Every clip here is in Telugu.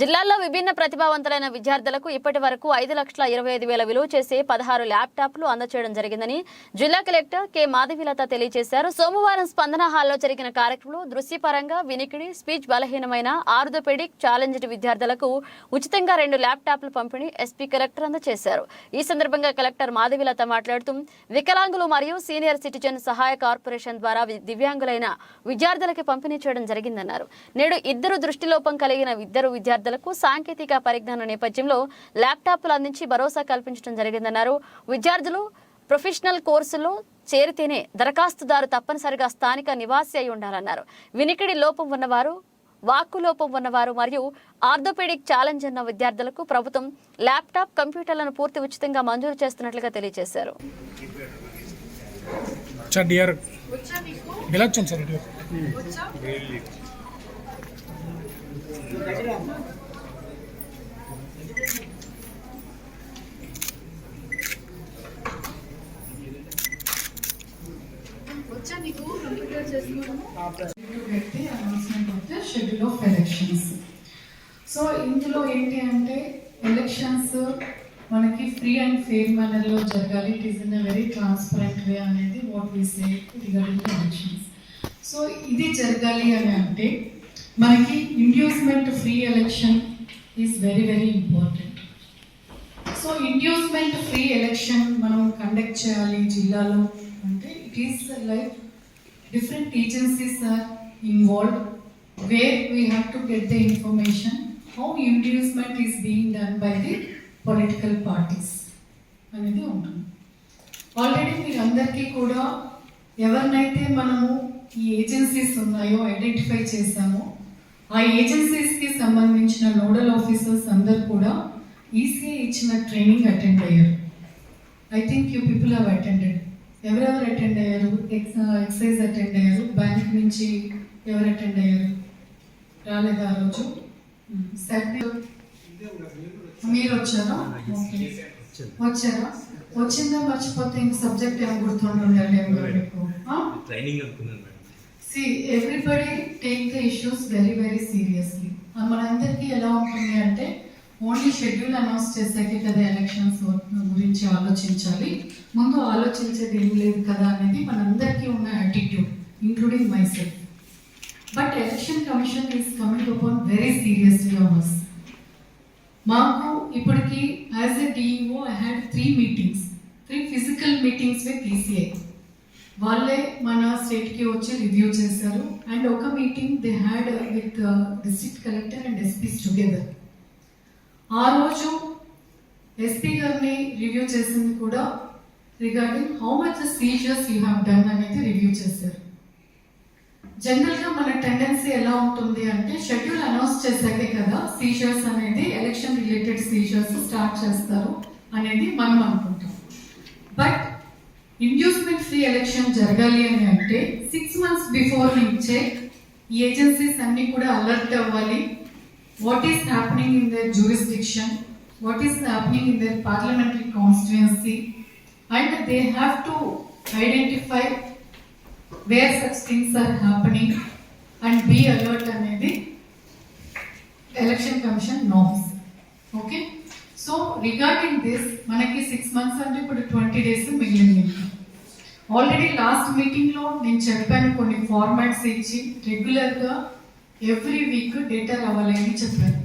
జిల్లాల్లో విభిన్న ప్రతిభావంతులైన విద్యార్థులకు ఇప్పటి వరకు ఐదు లక్షల ఇరవై ఐదు వేల విలువ చేసే పదహారు ల్యాప్టాప్లు అందచేయడం జరిగిందని జిల్లా కలెక్టర్ కె. మాధవిలత తెలియజేశారు. సోమవారం స్పందన హాల్లో జరిగిన కార్యక్రమంలో దృశ్యపరంగా వినికిడి స్పీచ్ బలహీనమైన ఆర్థోపెడిక్ ఛాలెంజ్డ్ విద్యార్థులకు ఉచితంగా రెండు ల్యాప్టాప్లు పంపిణీ ఎస్పీ కలెక్టర్ అందజేశారు ఈ సందర్భంగా కలెక్టర్ మాధవిలత మాట్లాడుతూ వికలాంగులు మరియు సీనియర్ సిటిజన్ సహాయ కార్పొరేషన్ ద్వారా దివ్యాంగులైన విద్యార్థులకి పంపిణీ చేయడం జరిగిందన్నారు. నేడు ఇద్దరు దృష్టిలోపం కలిగిన ఇద్దరు విద్యార్థులకు సాంకేతిక పరిజ్ఞానం నేపథ్యంలో ల్యాప్టాప్లు అందించి భరోసా కల్పించడం జరిగిందన్నారు. విద్యార్థులు ప్రొఫెషనల్ కోర్సులో చేరితేనే దరఖాస్తుదారు తప్పనిసరిగా స్థానిక నివాసి అయి ఉండాలన్నారు. వినికిడి లోపం ఉన్నవారు వాక్కు లోపం ఉన్నవారు మరియు ఆర్థోపెడిక్ ఛాలెంజ్ ఉన్న విద్యార్థులకు ప్రభుత్వం ల్యాప్టాప్ కంప్యూటర్లను పూర్తి ఉచితంగా మంజూరు చేస్తున్నట్లుగా తెలియజేశారు. వచ్చా మీకు computer announcement schedule of elections so ఇందులో ఏంటి అంటే ఎలక్షన్స్ మనకి ఫ్రీ అండ్ ఫెయిర్ మేనర్లో జరగాలి. It is in a very transparent way అనేది what we say regarding elections so ఇది జరగాలి అని అంటే మనకి inducement free election is very very important so inducement free election మనం కండక్ట్ చేయాలి జిల్లాలో. అంటే is like different agencies are involved where we have to get the information how inducement is being done by the political parties అనేది ఉంటుంది. ఆల్రెడీ మీరందరికీ కూడా ఎవరినైతే మనము ఈ ఏజెన్సీస్ ఉన్నాయో ఐడెంటిఫై చేశామో ఆ ఏజెన్సీస్కి సంబంధించిన నోడల్ ఆఫీసర్స్ అందరు కూడా ఈసీఐ ఇచ్చిన ట్రైనింగ్ అటెండ్ అయ్యారు. I think you people have attended ఎవరెవరు అటెండ్ అయ్యారు? ఎక్స్ ఎక్సైజ్ అటెండ్ అయ్యారు? బ్యాంక్ నుంచి ఎవరు అటెండ్ అయ్యారు? రాలేదా ఆ రోజు. మీరు వచ్చారా? వచ్చారా? వచ్చిందా? మర్చిపోతే ఇంక సబ్జెక్ట్ ఏం గుర్తుంటుందండి ట్రైనింగ్ అనుకున్నాను see everybody take the issues very very seriously మనందరికీ ఎలా ఉంటుంది అంటే ఓన్లీ షెడ్యూల్ అనౌన్స్ చేసాకే కదా ఎలక్షన్స్ గురించి ఆలోచించాలి. ముందు ఆలోచించేది ఏం లేదు కదా అనేది మనందరికీ ఉన్న attitude including myself but election commission is coming upon very seriously on మాకు ఇప్పటికి as a DEO I had three meetings three physical meetings with ECI వాళ్ళే మన స్టేట్కి వచ్చి రివ్యూ చేశారు. అండ్ ఒక meeting they had with district collector and SPs together ఆ రోజు ఎస్పీ గారిని రివ్యూ చేసింది కూడా regarding how much seizures you have done అనేది రివ్యూ చేశారు. జనరల్గా మన టెండెన్సీ ఎలా ఉంటుంది అంటే షెడ్యూల్ అనౌన్స్ చేశాకే కదా సీజర్స్ అనేది ఎలక్షన్ రిలేటెడ్ సీజర్స్ స్టార్ట్ చేస్తారు అనేది మనం అనుకుంటాం. బట్ ఇండ్యూస్మెంట్ ఫ్రీ ఎలక్షన్ జరగాలి అని అంటే సిక్స్ మంత్స్ బిఫోర్ నుంచే ఏజెన్సీస్ అన్ని కూడా అలర్ట్ అవ్వాలి. what is happening in their jurisdiction what is happening in their parliamentary constituency and they have to identify where such things are happening and be alert అనేది election commission norms okay so regarding this మనకి సిక్స్ మంత్స్ అంటే ఇప్పుడు ట్వంటీ డేస్ మిగిలింది ఆల్రెడీ లాస్ట్ మీటింగ్లో నేను చెప్పాను కొన్ని ఫార్మాట్స్ ఇచ్చి రెగ్యులర్గా ఎవ్రీ వీక్ డేటా అవ్వాలని చెప్పారు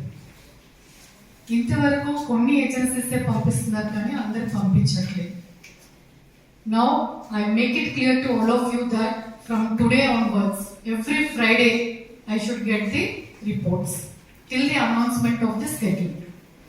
ఇంతవరకు కొన్ని ఏజెన్సీసే పంపిస్తున్నారు కానీ అందరు పంపించట్లేదు now I make it clear to all of you that from today onwards every Friday I should get the reports till the announcement of the schedule.